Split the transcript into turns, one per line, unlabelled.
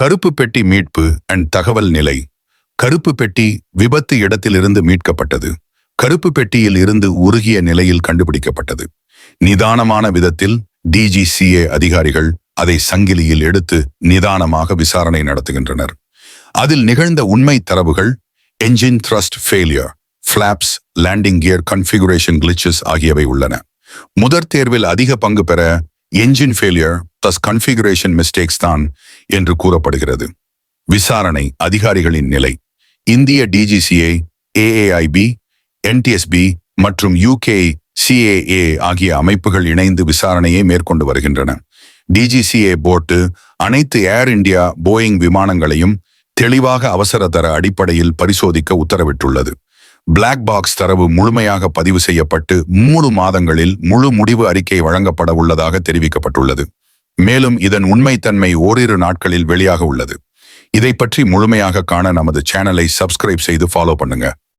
கருப்பு பெட்டி மீட்பு அண்ட் தகவல் நிலை. கருப்பு பெட்டி விபத்து இடத்திலிருந்து மீட்கப்பட்டது. கருப்பு பெட்டியில் இருந்து உருகிய நிலையில் கண்டுபிடிக்கப்பட்டது. நிதானமான விதத்தில் டிஜிசிஏ அதிகாரிகள் அதை சங்கிலியில் எடுத்து நிதானமாக விசாரணை நடத்துகின்றனர். அதில் நிகழ்ந்த உண்மை தரவுகள் engine thrust failure flaps landing gear configuration glitches ஆகியவை உள்ளன. முதற் தேர்வில் அதிக பங்கு பெற engine failure plus configuration mistakes தான் என்று கூறப்படுகிறது. விசாரணை அதிகாரிகளின் நிலை. இந்திய டிஜிசிஐ ஏஏஐபி என்டிஎஸ்பி மற்றும் யூகே சிஏஏ ஆகிய அமைப்புகள் இணைந்து விசாரணையை மேற்கொண்டு வருகின்றன. டிஜிசிஏ போர்டு அனைத்து ஏர் இந்தியா போயிங் விமானங்களையும் தெளிவாக அவசரதர அடிப்படையில் பரிசோதிக்க உத்தரவிட்டுள்ளது. பிளாக் பாக்ஸ் தரவு முழுமையாக பதிவு செய்யப்பட்டு மூணு மாதங்களில் முழு முடிவு அறிக்கை வழங்கப்பட உள்ளதாக தெரிவிக்கப்பட்டுள்ளது. மேலும் இதன் உண்மைத்தன்மை ஓரிரு நாட்களில் வெளியாக உள்ளது. இதை பற்றி முழுமையாக காண நமது சேனலை சப்ஸ்கிரைப் செய்து ஃபாலோ பண்ணுங்க.